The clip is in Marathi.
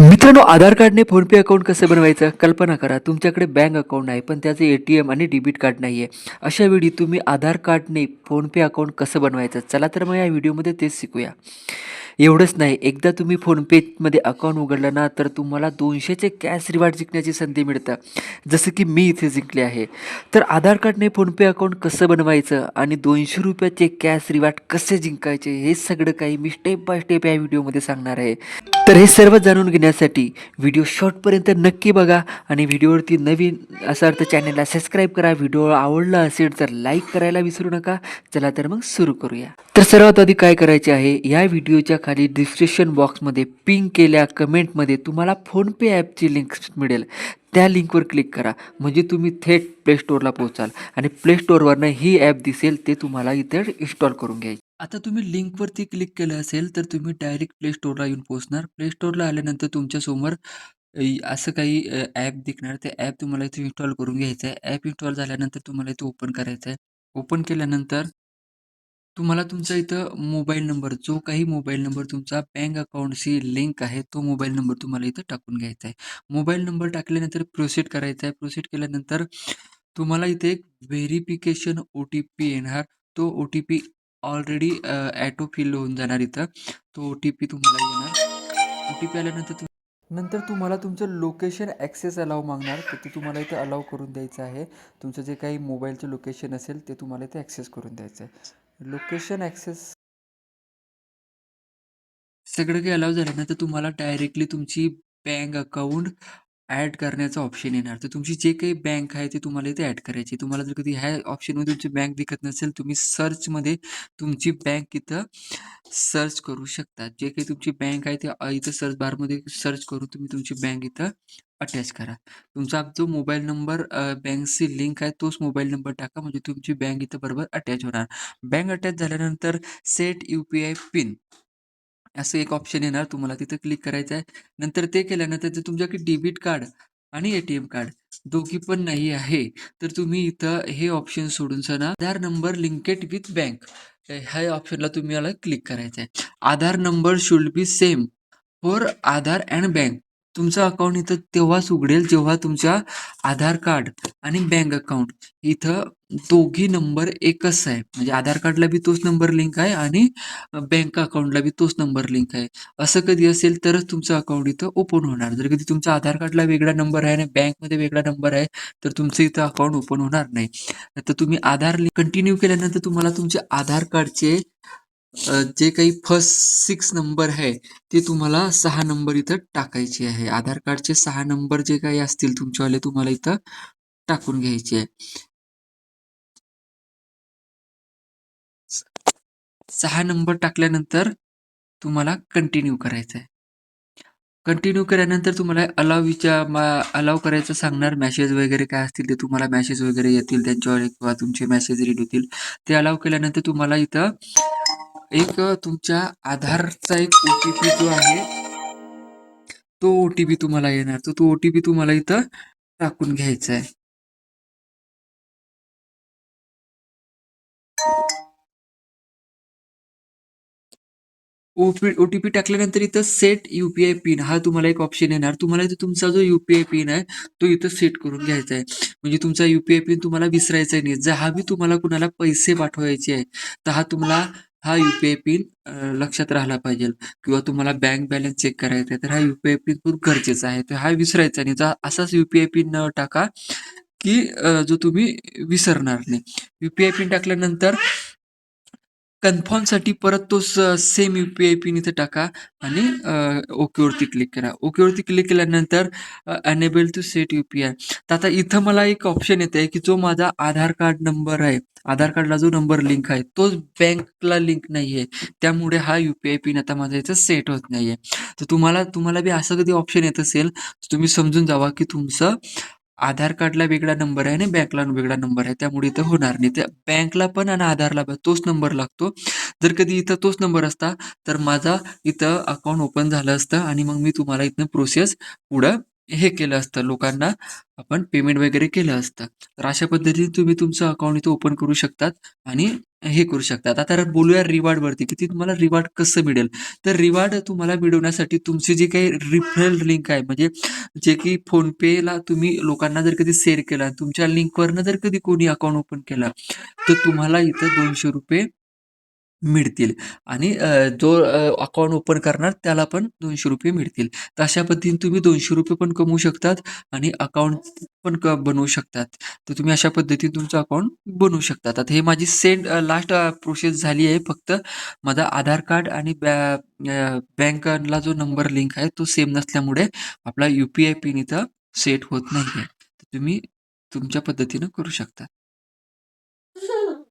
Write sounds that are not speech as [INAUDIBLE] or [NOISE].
मित्रांनो आधार कार्डने फोनपे अकाउंट कसं बनवायचं? कल्पना करा. तुमच्याकडे बँक अकाउंट आहे पण त्याचं ए टी एम आणि डेबिट कार्ड नाही आहे अशा वेळी तुम्ही आधार कार्डने फोनपे अकाउंट कसं बनवायचं? चला तर मग या व्हिडिओमध्ये तेच शिकूया. एवढंच नाही. एकदा तुम्ही फोनपेमध्ये अकाउंट उघडलं ना तर तुम्हाला दोनशेचे कॅश रिवॉर्ड जिंकण्याची संधी मिळतं. जसं की मी इथे जिंकले आहे. तर आधार कार्डने फोनपे अकाउंट कसं बनवायचं आणि दोनशे रुपयाचे कॅश रिवॉर्ड कसे जिंकायचे हे सगळं काही मी स्टेप बाय स्टेप या व्हिडिओमध्ये सांगणार आहे. तर हे सर्व जाणून घेण्यासाठी व्हिडिओ शॉर्टपर्यंत नक्की बघा आणि व्हिडिओवरती नवीन असा अर्थ चॅनलला सबस्क्राईब करा. व्हिडिओ आवडला असेल तर लाईक करायला विसरू नका. चला तर मग सुरू करूया. तर सर्वात आधी काय करायचे आहे? या व्हिडिओच्या खाली डिस्क्रिप्शन बॉक्समध्ये पिंक केल्या कमेंटमध्ये तुम्हाला फोनपे ॲपची लिंक मिळेल. त्या लिंकवर क्लिक करा. म्हणजे तुम्ही थेट प्ले स्टोअरला पोहोचाल आणि प्ले स्टोअरवरनं ही ॲप दिसेल ते तुम्हाला इथे इन्स्टॉल करून घ्यायची. आता तुम्ही लिंकवरती क्लिक केलं असेल तर तुम्ही डायरेक्ट प्ले स्टोअरला येऊन पोहोचणार. प्ले स्टोअरला आल्यानंतर तुमच्यासमोर असं काही ॲप दिसणार. ते ॲप तुम्हाला इथे इन्स्टॉल करून घ्यायचं आहे. ॲप इन्स्टॉल झाल्यानंतर तुम्हाला इथे ओपन करायचं आहे. ओपन केल्यानंतर तुम्हाला तुमचा इथं मोबाईल नंबर जो काही मोबाईल नंबर तुमचा बँक अकाउंटशी लिंक आहे तो मोबाईल नंबर तुम्हाला इथं टाकून घ्यायचा आहे. मोबाईल नंबर टाकल्यानंतर प्रोसीड करायचा आहे. प्रोसीड केल्यानंतर तुम्हाला इथे एक व्हेरिफिकेशन ओ टी पी येणार. तो O T P already auto fill होऊन जाणार इथं. तो ओ टी पी तुम्हाला येणार. ओ टी पी आल्यानंतर नंतर तुम्हाला तुमचं लोकेशन ॲक्सेस अलाव मागणार. तर ते तुम्हाला इथं अलाव करून द्यायचं आहे. तुमचं जे काही मोबाईलचं लोकेशन असेल ते तुम्हाला इथे ॲक्सेस करून द्यायचं आहे. लोकेशन ॲक्सेस सगळं काही अलाव तर तुम्हाला डायरेक्टली तुमची बँक अकाउंट ॲड करण्याचा ऑप्शन येणार. तर तुमची जे काही बँक आहे ते तुम्हाला इथे ॲड करायची तुम्हाला जर कधी ह्या ऑप्शनमध्ये तुमची बँक दिसत नसेल तुम्ही सर्चमध्ये तुमची बँक इथं सर्च करू शकता. जे काही तुमची बँक आहे ते अ, इथं सर्च बारमध्ये सर्च करून तुम्ही तुमची बँक इथं अटॅच करा. तुमचा जो मोबाईल नंबर बँकशी लिंक आहे तोच मोबाईल नंबर टाका. म्हणजे तुमची बँक इथं बरोबर अटॅच होणार. बँक अटॅच झाल्यानंतर set U P I pin असं एक ऑप्शन येणार तुम्हाला तिथं क्लिक करायचं आहे. नंतर ते केल्यानंतर जर तुमच्याकडे डेबिट कार्ड आणि ए टी एम कार्ड दोघी पण नाही आहे तर तुम्ही इथं हे ऑप्शन सोडून सणा Aadhaar number linked with bank ह्या ऑप्शनला तुम्हाला क्लिक करायचं आहे. Aadhaar number should be same for Aadhaar and bank तुमचं अकाउंट इथं तेव्हाच उघडेल जेव्हा तुमच्या आधार कार्ड आणि बँक अकाउंट इथं दोघी नंबर एकच आहे. म्हणजे आधार कार्डला बी तोच नंबर लिंक आहे आणि बँक अकाउंटला बी तोच नंबर लिंक आहे. असं कधी असेल तरच तुमचं अकाउंट इथं ओपन होणार. जर कधी तुमचा आधार कार्डला वेगळा नंबर आहे आणि बँकमध्ये वेगळा नंबर आहे तर तुमचं इथं अकाउंट ओपन होणार नाही. तर तुम्ही आधार कंटिन्यू केल्यानंतर तुम्हाला तुमचे आधार कार्डचे जे काही फर्स्ट सिक्स नंबर आहे ते तुम्हाला सहा नंबर इथं टाकायचे आहे. आधार कार्डचे सहा नंबर जे काही असतील तुमच्यावाले तुम्हाला इथं टाकून घ्यायचे आहे. सहा नंबर टाकल्यानंतर तुम्हाला कंटिन्यू करायचं आहे कंटिन्यू केल्यानंतर तुम्हाला अलाव विचार अलाव करायचं सांगणार मॅसेज वगैरे काय असतील ते तुम्हाला मॅसेज वगैरे येतील त्यांच्यावर किंवा तुमचे मॅसेज रीड होतील. ते अलाव केल्यानंतर तुम्हाला इथं एक तुमच्या आधारचा एक ओ टी पी जो आहे तो ओ टी पी तुम्हाला येणार. तर तो ओ टी पी तुम्हाला इथं टाकून घ्यायचा आहे. ओपी ओ टी पी टाकल्यानंतर इथं set U P I pin हा तुम्हाला एक ऑप्शन येणार. तुम्हाला इथं तुमचा जो यू पी आय पिन आहे तो इथं सेट करून घ्यायचा आहे. म्हणजे तुमचा यू पी आय पिन तुम्हाला विसरायचा नाही. जर हा बी तुम्हाला कुणाला पैसे पाठवायचे आहे तर हा तुम्हाला हा यू पी आय पिन लक्षात राहिला पाहिजे. किंवा तुम्हाला बँक बॅलन्स चेक करायचा आहे तर हा यू पी आय पिन खूप गरजेचा आहे. तर हा विसरायचा नाही. जर असाच यू पी आय पिन न टाका की अ, जो तुम्ही विसरणार नाही. यू पी आय पिन टाकल्यानंतर कन्फर्मसाठी परत तो same U P I pin इथे टाका आणि ओकेवरती क्लिक करा. ओकेवरती क्लिक केल्यानंतर enable to set U P I तर आता इथं मला एक ऑप्शन येत आहे की जो माझा आधार कार्ड नंबर आहे आधार कार्डला जो नंबर लिंक आहे तोच बँकला लिंक नाही आहे त्यामुळे हा यू पी आय पिन आता माझा इथं सेट होत नाही आहे तर तुम्हाला तुम्हाला बी असं कधी ऑप्शन येत असेल तर तुम्ही समजून जावा की तुमचं आधार कार्डला वेगळा नंबर आहे आणि बँकला वेगळा नंबर आहे. त्यामुळे इथं होणार नाही. त्या बँकला पण आणि आधारला पण तोच नंबर लागतो. जर कधी इथं तोच नंबर असता तर माझा इथं अकाउंट ओपन झालं असतं आणि मग मी तुम्हाला इथनं प्रोसेस पुढं हे केलं असतं. लोकांना आपण पेमेंट वगैरे केलं असतं. तर अशा पद्धतीने तुम्ही तुमचं अकाउंट इथं ओपन करू शकतात आणि हे करू शकतात. आता बोलूया रिवॉर्डवरती की ती तुम्हाला रिवॉर्ड कसं मिळेल? तर रिवॉर्ड तुम्हाला मिळवण्यासाठी तुमची जी काही रिफरल लिंक आहे म्हणजे जे की फोनपेला तुम्ही लोकांना जर कधी शेअर केला तुमच्या लिंकवरनं जर कधी कोणी अकाउंट ओपन केला तर तुम्हाला इथं दोनशे रुपये मिळतील. आणि अ, जो अकाउंट ओपन करणार त्याला पण दोनशे रुपये मिळतील. तर अशा पद्धतीने तुम्ही दोनशे रुपये पण कमवू शकतात आणि अकाउंट पण क बनवू शकतात. तर तुम्ही अशा पद्धतीने तुमचं अकाउंट बनवू शकतात. आता हे माझी सेंड लास्ट प्रोसेस झाली आहे. फक्त माझा आधार कार्ड आणि बॅ बँकला जो नंबर लिंक आहे तो सेम नसल्यामुळे आपला यू पी आय पिन इथं सेट होत नाही आहे तर तुम्ही तुमच्या पद्धतीनं करू शकता. [LAUGHS]